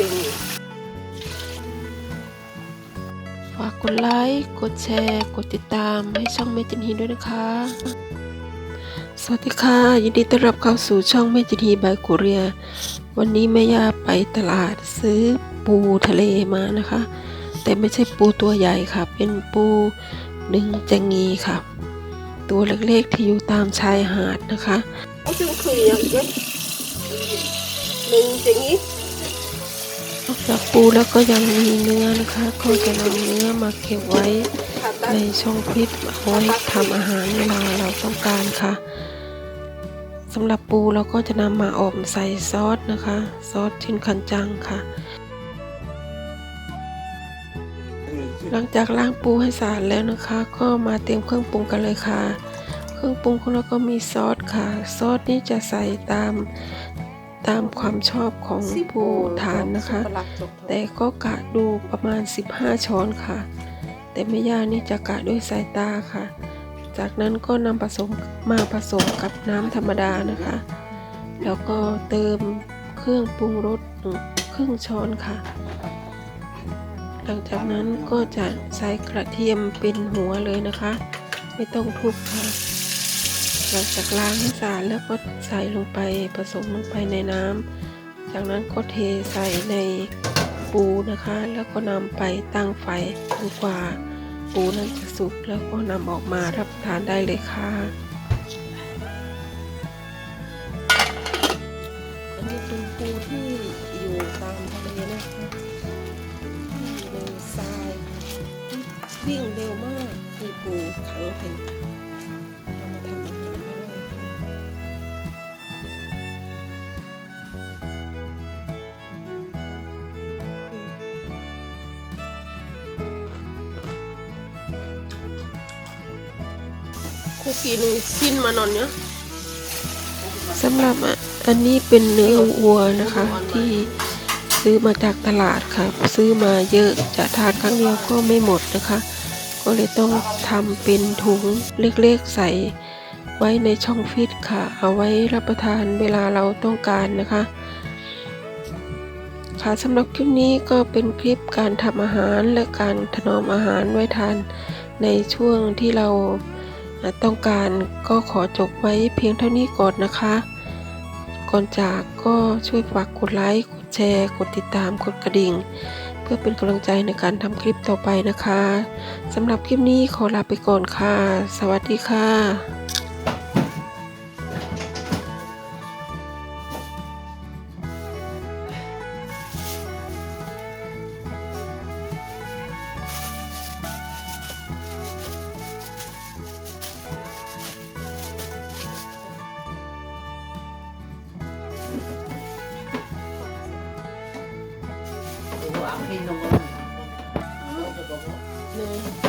ริงฝากกดไลค์ กดแชร์ กดติดตามให้ช่องเมจินฮีด้วยนะคะ สวัสดีค่ะ ยินดีต้อนรับเข้าสู่ช่องเมจินฮีบายกุเรีย วันนี้แม่ย่าไปตลาดซื้อปูทะเลมานะคะ แต่ไม่ใช่ปูตัวใหญ่ค่ะ เป็นปูหนึ่งแจงีค่ะ ตัวเล็กๆที่อยู่ตามชายหาดนะคะๆเขาจึงคือย่างเงี้ยหนึ่งอย่าง นอกจากปูแล้วก็ยังมีเนื้อนะคะ ก็จะนำเนื้อมาเก็บไว้ในช่องฟิตเอาไว้ทำอาหารเวลาเราต้องการค่ะสำหรับปูเราก็จะนำมาอบใส่ซอสนะคะ ซอสชินคันจังค่ะ หลังจากล้างปูให้สะอาดแล้วนะคะ ก็มาเตรียมเครื่องปรุงกันเลยค่ะ เครื่องปรุงของเราก็มีซอสค่ะ ซอสนี้จะใส่ตาม ตามความชอบของผู้ทานนะคะ แต่ก็กะดูประมาณ 15 ช้อนค่ะ แต่แม่ย่านี่จะกะด้วยสายตาค่ะ จากนั้นก็นำผสมมาผสมกับน้ำธรรมดานะคะ แล้วก็เติมเครื่องปรุงรสครึ่งช้อนค่ะ หลังจากนั้นก็จะใส่กระเทียมเป็นหัวเลยนะคะ ไม่ต้องทุบค่ะ หลังจากล้างให้สะอาดแล้วก็ใส่ลงไปผสมลงไปในน้ำ จากนั้นก็เทใส่ในปูนะคะ แล้วก็นำไปตั้งไฟจนกว่าปูนั้นจะสุกแล้วก็นำออกมารับประทานได้เลยค่ะอันนี้เป็นปูที่อยู่ตามทะเลนะคะที่ในทรายวิ่งเร็วมากคือปูขังเป็น คุกกี้หนึ่งชิ้นมานอนเนี้ยสำหรับอันนี้เป็นเนื้อวัวนะคะ ที่ซื้อมาจากตลาดค่ะ ซื้อมาเยอะจะทานครั้งเดียวก็ไม่หมดนะคะ ก็เลยต้องทำเป็นถุงเล็กๆใส่ไว้ในช่องฟิตค่ะ เอาไว้รับประทานเวลาเราต้องการนะคะ ค่ะสำหรับคลิปนี้ก็เป็นคลิปการทำอาหารและการถนอมอาหารไว้ทานในช่วงที่เรา ต้องการก็ขอจบไว้เพียงเท่านี้ก่อนนะคะ ก่อนจากก็ช่วยฝากกดไลค์ กดแชร์ กดติดตาม กดกระดิ่ง เพื่อเป็นกำลังใจในการทำคลิปต่อไปนะคะสำหรับคลิปนี้ขอลาไปก่อนค่ะ สวัสดีค่ะ 瓶のものに。